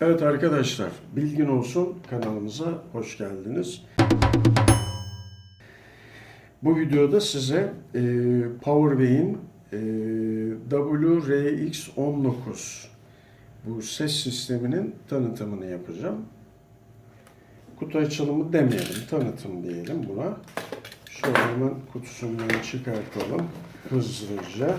Evet arkadaşlar, bilgin olsun kanalımıza hoş geldiniz. Bu videoda size e, PowerBay'in e, WRX19 bu ses sisteminin tanıtımını yapacağım. Kutu açılımı demeyelim, tanıtım diyelim buna. Şöyle hemen kutusundan çıkartalım hızlıca.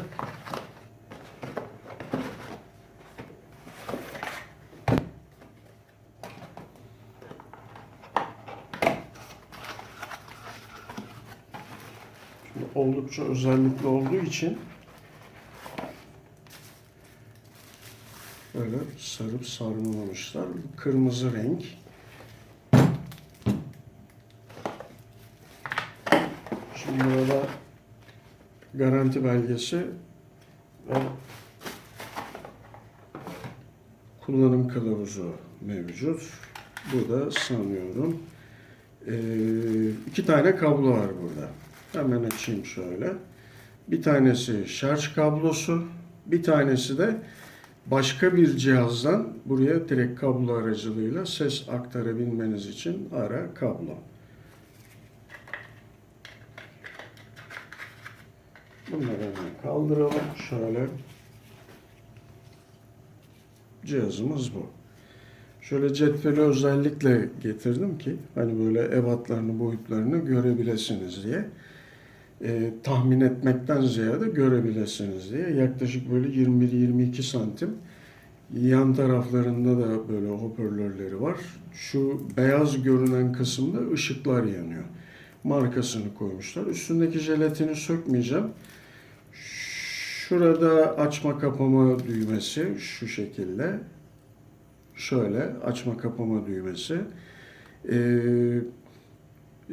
Oldukça özellikli olduğu için böyle sarıp sarmalamışlar. Kırmızı renk. Şimdi burada garanti belgesi ve kullanım kılavuzu mevcut. Bu da sanıyorum ee, iki tane kablo var burada. Hemen açayım şöyle. Bir tanesi şarj kablosu, bir tanesi de başka bir cihazdan buraya direkt kablo aracılığıyla ses aktarabilmeniz için ara kablo. Bunları hemen kaldıralım. Şöyle. Cihazımız bu. Şöyle cetveli özellikle getirdim ki hani böyle ebatlarını, boyutlarını görebilesiniz diye. Ee, tahmin etmekten ziyade görebilesiniz diye. Yaklaşık böyle 21-22 santim. Yan taraflarında da böyle hoparlörleri var. Şu beyaz görünen kısımda ışıklar yanıyor. Markasını koymuşlar. Üstündeki jelatini sökmeyeceğim. Şurada açma kapama düğmesi şu şekilde. Şöyle açma kapama düğmesi. Ee,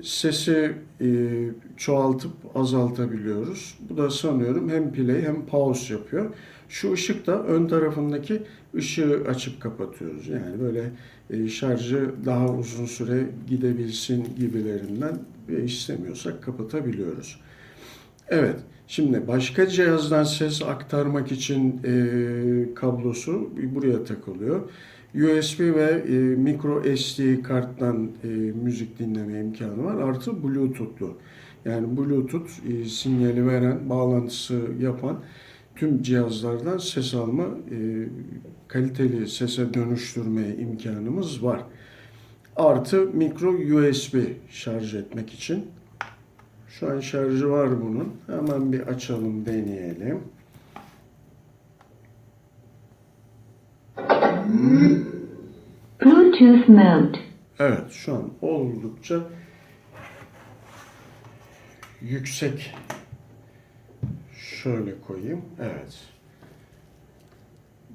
sesi e, çoğaltıp azaltabiliyoruz. Bu da sanıyorum hem play hem pause yapıyor. Şu ışık da ön tarafındaki ışığı açıp kapatıyoruz. Yani böyle e, şarjı daha uzun süre gidebilsin gibilerinden ve istemiyorsak kapatabiliyoruz. Evet, şimdi başka cihazdan ses aktarmak için e, kablosu buraya takılıyor. USB ve e, micro SD karttan e, müzik dinleme imkanı var. Artı Bluetooth'lu. Yani Bluetooth e, sinyali veren, bağlantısı yapan tüm cihazlardan ses alma, e, kaliteli sese dönüştürme imkanımız var. Artı micro USB şarj etmek için. Şu an şarjı var bunun. Hemen bir açalım, deneyelim. Bluetooth mode. Evet, şu an oldukça yüksek. Şöyle koyayım. Evet.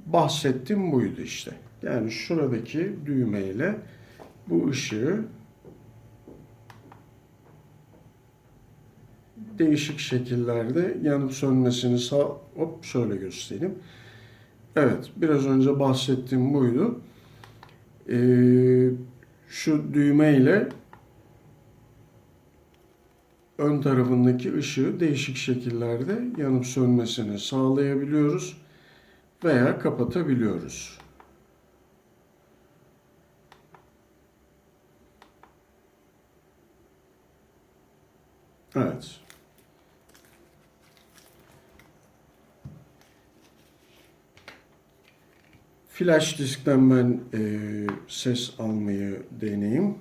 Bahsettiğim buydu işte. Yani şuradaki düğmeyle bu ışığı değişik şekillerde yanıp sönmesini sağ hop şöyle göstereyim. Evet, biraz önce bahsettiğim buydu. Ee, şu düğme ile ön tarafındaki ışığı değişik şekillerde yanıp sönmesini sağlayabiliyoruz veya kapatabiliyoruz. Evet. Flash diskten ben e, ses almayı deneyeyim.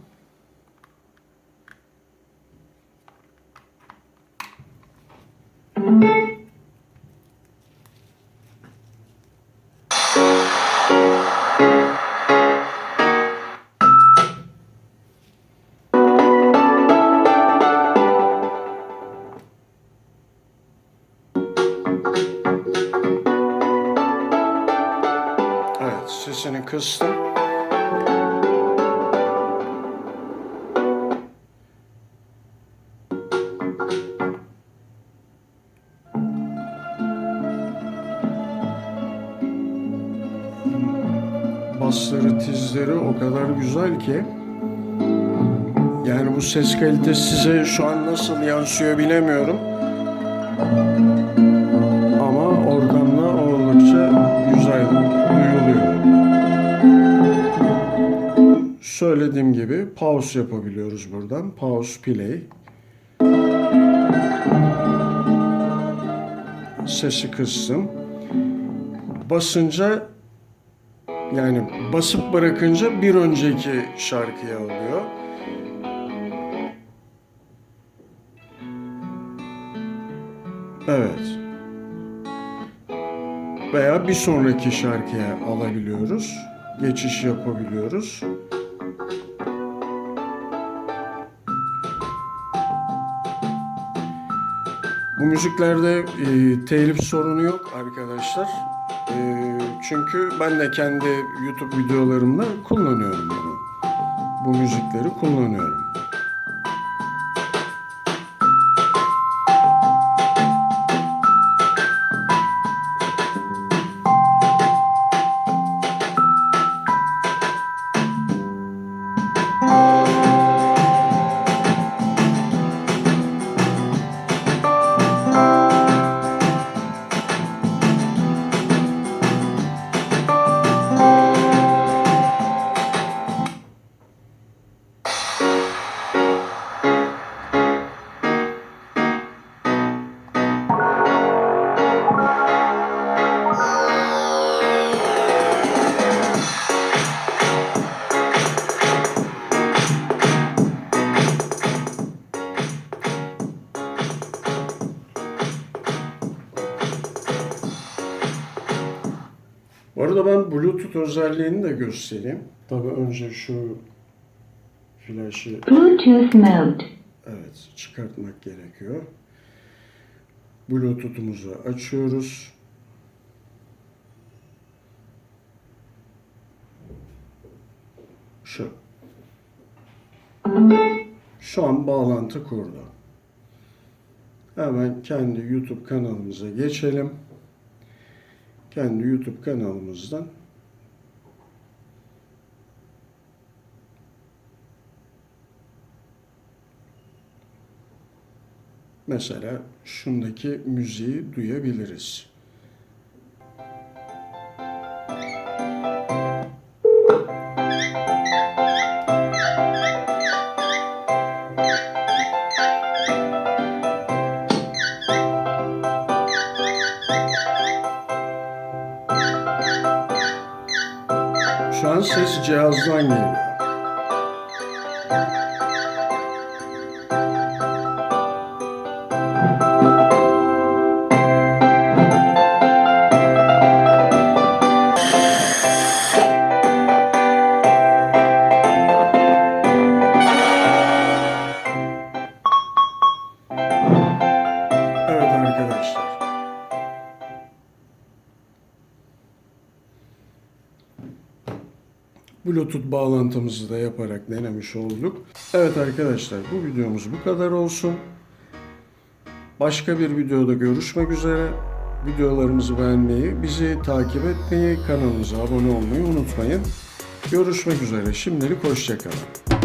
Sesini kıstım. Basları, tizleri o kadar güzel ki yani bu ses kalitesi size şu an nasıl yansıyor bilemiyorum. Söylediğim gibi pause yapabiliyoruz buradan. Pause play. Sesi kıstım. Basınca yani basıp bırakınca bir önceki şarkıya alıyor. Evet. Veya bir sonraki şarkıya alabiliyoruz. Geçiş yapabiliyoruz. Bu müziklerde e, telif sorunu yok arkadaşlar. E, çünkü ben de kendi YouTube videolarımda kullanıyorum bunu. Bu müzikleri kullanıyorum. Bu arada ben Bluetooth özelliğini de göstereyim. Tabii önce şu flaşı Bluetooth mode. evet çıkartmak gerekiyor. Bluetooth'umuzu açıyoruz. Şu. Şu an bağlantı kurdu. Hemen kendi YouTube kanalımıza geçelim. Kendi YouTube kanalımızdan mesela şundaki müziği duyabiliriz. An ses Bluetooth bağlantımızı da yaparak denemiş olduk. Evet arkadaşlar bu videomuz bu kadar olsun. Başka bir videoda görüşmek üzere. Videolarımızı beğenmeyi, bizi takip etmeyi, kanalımıza abone olmayı unutmayın. Görüşmek üzere. Şimdilik hoşçakalın.